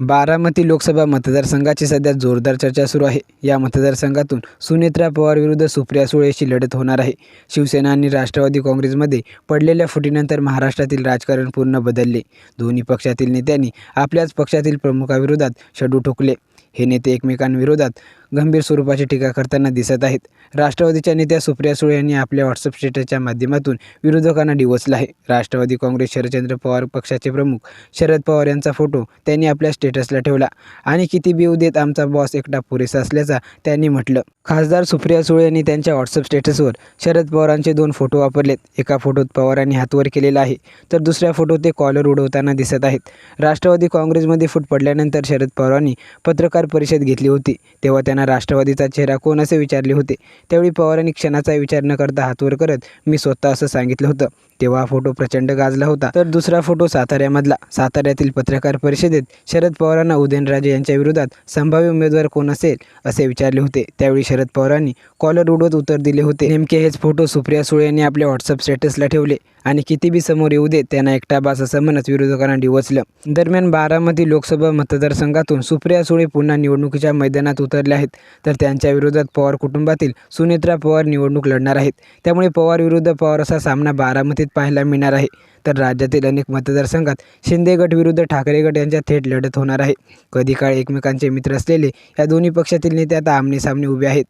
बारामती लोकसभा मतदारसंघाची सध्या जोरदार चर्चा सुरू आहे. या मतदारसंघातून सुनेत्रा पवार विरुद्ध सुप्रिया सुळेशी लढत होणार आहे. शिवसेना आणि राष्ट्रवादी काँग्रेसमध्ये पडलेल्या फुटीनंतर महाराष्ट्रातील राजकारण पूर्ण बदलले. दोन्ही पक्षातील नेत्यांनी आपल्याच पक्षातील प्रमुखाविरोधात शडू ठोकले. हे नेते एकमेकांविरोधात गंभीर स्वरूपाची टीका करताना दिसत आहेत. राष्ट्रवादीच्या नेत्या सुप्रिया सुळे यांनी आपल्या व्हॉट्सअप स्टेटसच्या माध्यमातून विरोधकांना डिवचलं आहे. राष्ट्रवादी काँग्रेस शरदचंद्र पवार पक्षाचे प्रमुख शरद पवार यांचा फोटो त्यांनी आपल्या स्टेटसला ठेवला आणि किती बिऊ देत आमचा बॉस एकटा पुरेसा असल्याचा त्यांनी म्हटलं. खासदार सुप्रिया सुळे यांनी त्यांच्या व्हॉट्सअप स्टेटसवर शरद पवारांचे दोन फोटो वापरलेत. एका फोटोत पवारांनी हातवर केलेला आहे तर दुसऱ्या फोटोत ते कॉलर उडवताना दिसत आहेत. राष्ट्रवादी काँग्रेसमध्ये फूट पडल्यानंतर शरद पवारांनी पत्रकार परिषद घेतली होती तेव्हा त्यांना राष्ट्रवादीचा चेहरा कोण असे विचारले होते? त्यावेळी पवारांनी क्षणाचा विचार न करता हातवर करत मी स्वतः असं सांगितलं होतं. तेव्हा हा फोटो प्रचंड गाजला होता. तर दुसरा फोटो साताऱ्यामधला. साताऱ्यातील पत्रकार परिषदेत शरद पवारांना उदयनराजे यांच्या विरोधात संभाव्य उमेदवार कोण असेल असे विचारले होते. त्यावेळी शरद पवारांनी कॉलर उडवत उत्तर दिले होते. नेमके हेच फोटो सुप्रिया सुळे यांनी आपल्या व्हॉट्सअप स्टेटसला ठेवले. आणि किती बी समोर येऊ दे त्यांना एकटा बास असं म्हणत विरोधकांना डिवचलं दरम्यान बारामती लोकसभा मतदारसंघातून सुप्रिया सुळे पुन्हा निवडणुकीच्या मैदानात उतरल्या आहेत. तर त्यांच्या विरोधात पवार कुटुंबातील सुनेत्रा पवार निवडणूक लढणार आहेत. त्यामुळे पवार विरुद्ध पवार असा सामना बारामतीत पाहायला मिळणार आहे. तर राज्यातील अनेक मतदारसंघात शिंदे गट विरुद्ध ठाकरे गट यांच्या थेट लढत होणार आहे. कधी काळ एकमेकांचे मित्र असलेले या दोन्ही पक्षातील नेते आता आमनेसामने उभे आहेत.